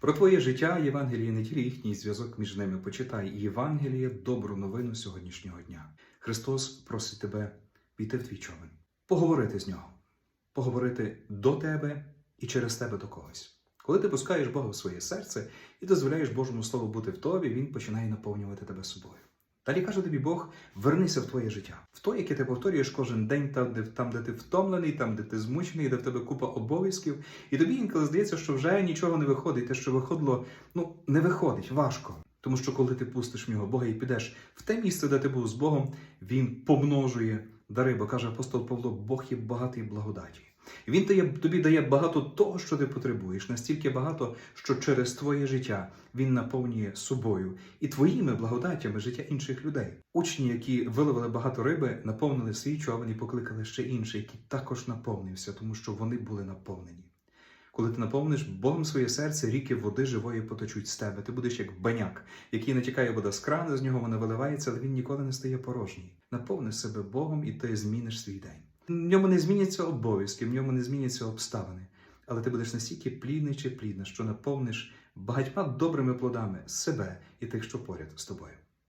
Про твоє життя Євангеліє не тільки їхній зв'язок між ними. Почитай Євангеліє, добру новину сьогоднішнього дня. Христос просить тебе піти в твій човен, поговорити з нього, поговорити до тебе і через тебе до когось. Коли ти пускаєш Бога в своє серце і дозволяєш Божому Слову бути в тобі, Він починає наповнювати тебе собою. Далі каже тобі Бог: вернися в твоє життя, в то, яке ти повторюєш кожен день, там, де, там, де ти втомлений, там, де ти змучений, де в тебе купа обов'язків. І тобі інколи здається, що вже нічого не виходить. Те, що виходило, ну не виходить, важко. Тому що коли ти пустиш в нього Бога і підеш в те місце, де ти був з Богом, він помножує дари, бо каже апостол Павло, Бог є багатий благодаті. Він тобі дає багато того, що ти потребуєш, настільки багато, що через твоє життя він наповнює собою і твоїми благодаттями життя інших людей. Учні, які виловили багато риби, наповнили свій човен і покликали ще інший, який також наповнився, тому що вони були наповнені. Коли ти наповниш Богом своє серце, ріки води живої потечуть з тебе. Ти будеш як баняк, який натікає вода з крана, з нього вона виливається, але він ніколи не стає порожній. Наповни себе Богом, і ти зміниш свій день. В ньому не зміняться обов'язки, в ньому не зміняться обставини. Але ти будеш настільки плідний чи плідна, що наповниш багатьма добрими плодами себе і тих, що поряд з тобою.